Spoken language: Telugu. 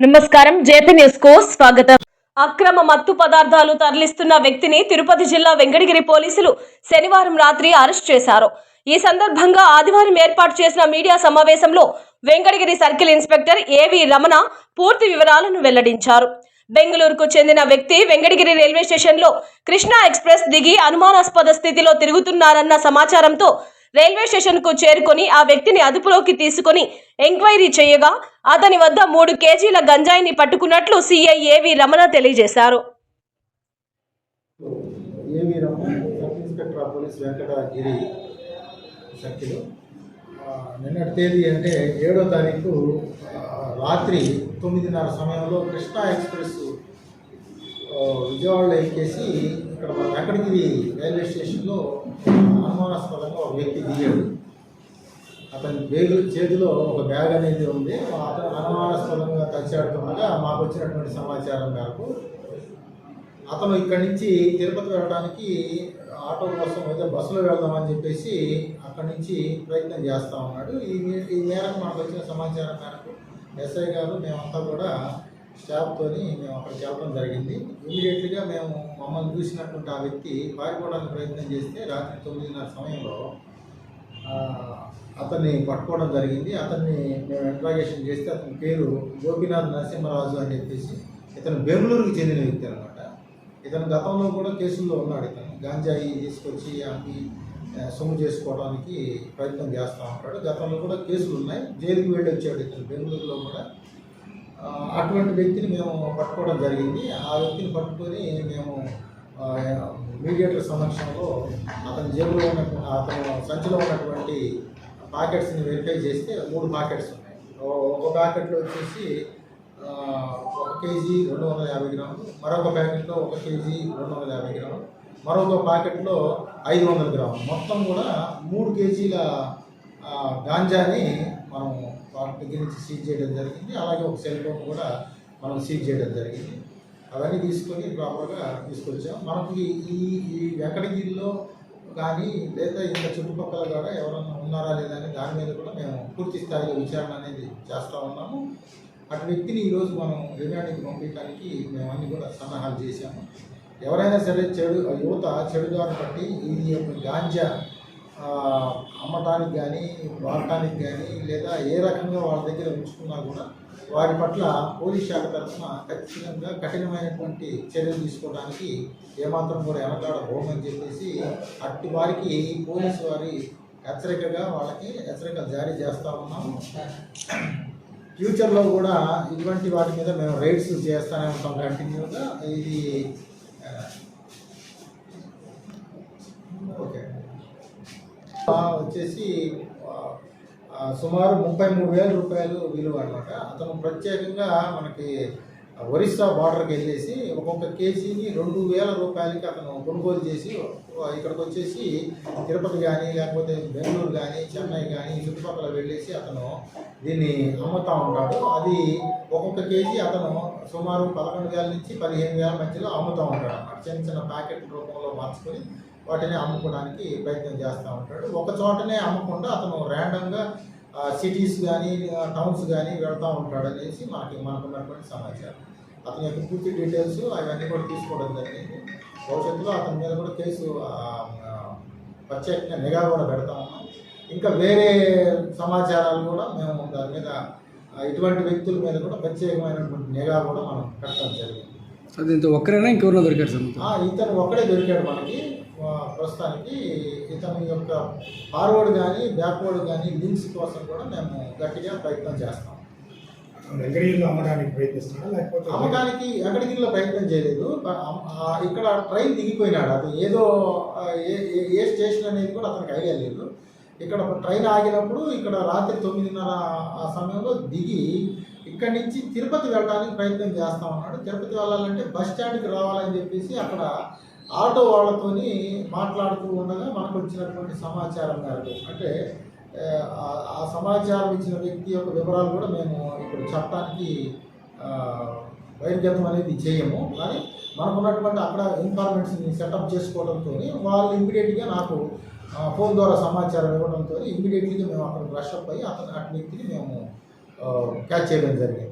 నమస్కారం. జేపీ న్యూస్కు స్వాగతం. అక్రమ మత్తు పదార్థాలు తరలిస్తున్న వ్యక్తిని తిరుపతి జిల్లా వెంకటగిరి పోలీసులు శనివారం రాత్రి అరెస్ట్ చేశారు. ఈ సందర్భంగా ఆదివారం ఏర్పాటు చేసిన మీడియా సమావేశంలో వెంకటగిరి సర్కిల్ ఇన్స్పెక్టర్ ఏవి రమణ పూర్తి వివరాలను వెల్లడించారు. బెంగళూరుకు చెందిన వ్యక్తి వెంకటగిరి రైల్వే స్టేషన్లో కృష్ణా ఎక్స్ప్రెస్ దిగి అనుమానాస్పద స్థితిలో తిరుగుతున్నారన్న సమాచారంతో రైల్వే స్టేషన్కు చేరుకొని ఆ వ్యక్తిని అదుపులోకి తీసుకుని ఎంక్వైరీ చేయగా అతని వద్ద మూడు కేజీల గంజాయిని పట్టుకున్నట్లు సీఐ ఏవి రమణ తెలియజేశారు. నిన్నటి తేదీ అంటే ఏడో తారీఖు రాత్రి తొమ్మిదిన్నర సమయంలో కృష్ణా ఎక్స్ప్రెస్ విజయవాడలో ఎక్కేసి ఇక్కడ మన వెంకటగిరి రైల్వే స్టేషన్లో అనుమానాస్పదంగా ఒక వ్యక్తి దిగాడు. అతని బేగు చేతిలో ఒక బ్యాగ్ అనేది ఉంది. అతను అనుమానాస్పదంగా తచ్చాడుతుండగా మాకు వచ్చినటువంటి సమాచారం మేరకు అతను ఇక్కడి నుంచి తిరుపతి వెళ్ళడానికి ఆటో కోసం అయితే బస్సులో వెళ్దామని చెప్పేసి అక్కడి నుంచి ప్రయత్నం చేస్తూ ఉన్నాడు. ఈ ఈ మేరకు మాకు వచ్చిన సమాచారం మేరకు ఎస్ఐ గారు మేమంతా కూడా స్టాఫ్తో మేము అక్కడికి వెళ్ళడం జరిగింది. ఇమీడియట్లీగా మేము మమ్మల్ని చూసినటువంటి ఆ వ్యక్తి పారిపోవడానికి ప్రయత్నం చేస్తే రాత్రి తొమ్మిదిన్నర సమయంలో అతన్ని పట్టుకోవడం జరిగింది. అతన్ని మేము ఇంట్రాగేషన్ చేస్తే అతని పేరు గోపీనాథ్ నరసింహరాజు అని చెప్పేసి ఇతను బెంగళూరుకి చెందిన వ్యక్తి అనమాట ఇతను గతంలో కూడా కేసుల్లో ఉన్నాడు ఇతను. గాంజాయి తీసుకొచ్చి అమ్మి సొమ్ము చేసుకోవడానికి ప్రయత్నం చేస్తూ ఉంటాడు. గతంలో కూడా కేసులు ఉన్నాయి. జైలుకి వెళ్ళి వచ్చాడు ఇతను బెంగళూరులో కూడా. అటువంటి వ్యక్తిని మేము పట్టుకోవడం జరిగింది. ఆ వ్యక్తిని పట్టుకొని మేము మీడియేటర్ సమక్షంలో అతని జేబులో ఉన్నటువంటి అతను సంచిలో ఉన్నటువంటి పాకెట్స్ని వెరిఫై చేస్తే మూడు పాకెట్స్ ఉన్నాయి. ఒక ప్యాకెట్లో వచ్చేసి ఒక కేజీ రెండు వందల యాభై గ్రాములు మరొక ప్యాకెట్లో ఒక కేజీ రెండు వందల యాభై గ్రాములు మరొక ప్యాకెట్లో ఐదు వందల గ్రాములు. మొత్తం కూడా మూడు కేజీల గాంజాని మనం వాళ్ళ దగ్గర నుంచి సీజ్ చేయడం జరిగింది. అలాగే ఒక సెల్ ఫోన్ కూడా మనం సీజ్ చేయడం జరిగింది. అవన్నీ తీసుకొని ప్రాపర్గా తీసుకొచ్చాం. మనకి ఈ ఈ- వెంకటగిరిలో కానీ లేదా ఇంకా చుట్టుపక్కల కూడా ఎవరన్నా ఉన్నారా లేదా అని దాని మీద కూడా మేము పూర్తి స్థాయిలో విచారణ అనేది చేస్తూ ఉన్నాము. అటు వ్యక్తిని ఈరోజు మనం రిమాండ్కి పంపించడానికి మేము అన్ని కూడా సన్నాహాలు చేశాము. ఎవరైనా సరే చెడు యువత చెడుదారు పట్టి ఈ యొక్క గాంజా అమ్మటానికి కానీ వాడటానికి కానీ లేదా ఏ రకంగా వాళ్ళ దగ్గర ఉంచుకున్నా కూడా వారి పట్ల పోలీస్ శాఖ తరఫున ఖచ్చితంగా కఠినమైనటువంటి చర్యలు తీసుకోవడానికి ఏమాత్రం కూడా ఎనకాడ హోమని చెప్పేసి అట్టి వారికి పోలీసు వారి హెచ్చరికగా వాళ్ళకి హెచ్చరికలు జారీ చేస్తూ ఉన్నాము ఫ్యూచర్లో కూడా ఇటువంటి వాటి మీద మేము రైడ్స్ చేస్తూనే ఉంటాం కంటిన్యూగా. ఇది ఆ, ఓకే ఆ, వచ్చేసి సుమారు ముప్పై మూడు వేల రూపాయలు విలువ అనమాట అతను ప్రత్యేకంగా మనకి ఒరిస్సా బార్డర్కి వెళ్ళేసి ఒక్కొక్క కేజీని రెండు వేల రూపాయలకి అతను కొనుగోలు చేసి ఇక్కడికి వచ్చేసి తిరుపతి కానీ లేకపోతే బెంగళూరు కానీ చెన్నై కానీ చుట్టుపక్కల వెళ్ళేసి అతను దీన్ని అమ్ముతూ ఉంటాడు. అది ఒక్కొక్క కేజీ అతను సుమారు పదకొండు వేల నుంచి పదిహేను వేల మధ్యలో అమ్ముతూ ఉంటాడు అన్నమాట. చిన్న చిన్న ప్యాకెట్ రూపంలో మార్చుకొని వాటిని అమ్ముకోవడానికి ప్రయత్నం చేస్తూ ఉంటాడు. ఒక చోటనే అమ్మకుండా అతను ర్యాండమ్గా సిటీస్ కానీ టౌన్స్ కానీ వెళ్తూ ఉంటాడు అనేసి మనకి మనకున్నటువంటి సమాచారం. అతని యొక్క పూర్తి డీటెయిల్స్ అవన్నీ కూడా తీసుకోవడం జరిగింది. భవిష్యత్తులో అతని మీద కూడా కేసు ప్రత్యేకంగా నిఘా కూడా పెడతా ఉన్నాం. ఇంకా వేరే సమాచారాలు కూడా మేము దాని మీద ఇటువంటి వ్యక్తుల మీద కూడా ప్రత్యేకమైనటువంటి నిఘా కూడా మనం పెట్టడం జరిగింది. అది ఇంత ఒక్కరైనా ఇంకెవరైనా దొరికారు సార్? ఆ, ఇతను ఒక్కడే దొరికాడు మనకి. ఆ, ప్రస్తుతానికి ఇతని యొక్క ఫార్వర్డ్ కానీ బ్యాక్వర్డ్ కానీ లింక్స్ కోసం కూడా మేము గట్టిగా ప్రయత్నం చేస్తాం. వెంకటగిరిలో అమ్మడానికి ప్రయత్నిస్తున్నాడా? లేకపోతే అమ్మకానికి ఎక్కడికిలో ప్రయత్నం చేయలేదు. బ- అమ్- ఆ, ఇక్కడ ట్రైన్ దిగిపోయినాడు. అది ఏదో ఆ, ఏ ఏ- ఏ స్టేషన్ అనేది కూడా అతనికి ఐడియా లేదు. ఇక్కడ ట్రైన్ ఆగినప్పుడు ఇక్కడ రాత్రి తొమ్మిదిన్నర ఆ సమయంలో దిగి ఇక్కడి నుంచి తిరుపతి వెళ్ళడానికి ప్రయత్నం చేస్తా ఉన్నాడు. తిరుపతి వెళ్ళాలంటే బస్ స్టాండ్కి రావాలని చెప్పేసి అక్కడ ఆటో వాళ్ళతోని మాట్లాడుతూ ఉండగా మనకు వచ్చినటువంటి సమాచారం మేరకు. అంటే ఆ, సమాచారం ఇచ్చిన వ్యక్తి యొక్క వివరాలు కూడా మేము ఇప్పుడు చట్టానికి ఆ, బహిర్గతం అనేది చేయము. కానీ మనకున్నటువంటి అక్కడ ఇన్ఫార్మేషన్ని సెటప్ చేసుకోవడంతో వాళ్ళు ఇమ్మీడియట్గా నాకు ఫోన్ ద్వారా సమాచారం ఇవ్వడంతో ఇమ్మీడియట్లీగా మేము అక్కడ రష్ అప్ అయ్యి అతను అటు వ్యక్తిని మేము క్యాచ్ చేయడం జరిగింది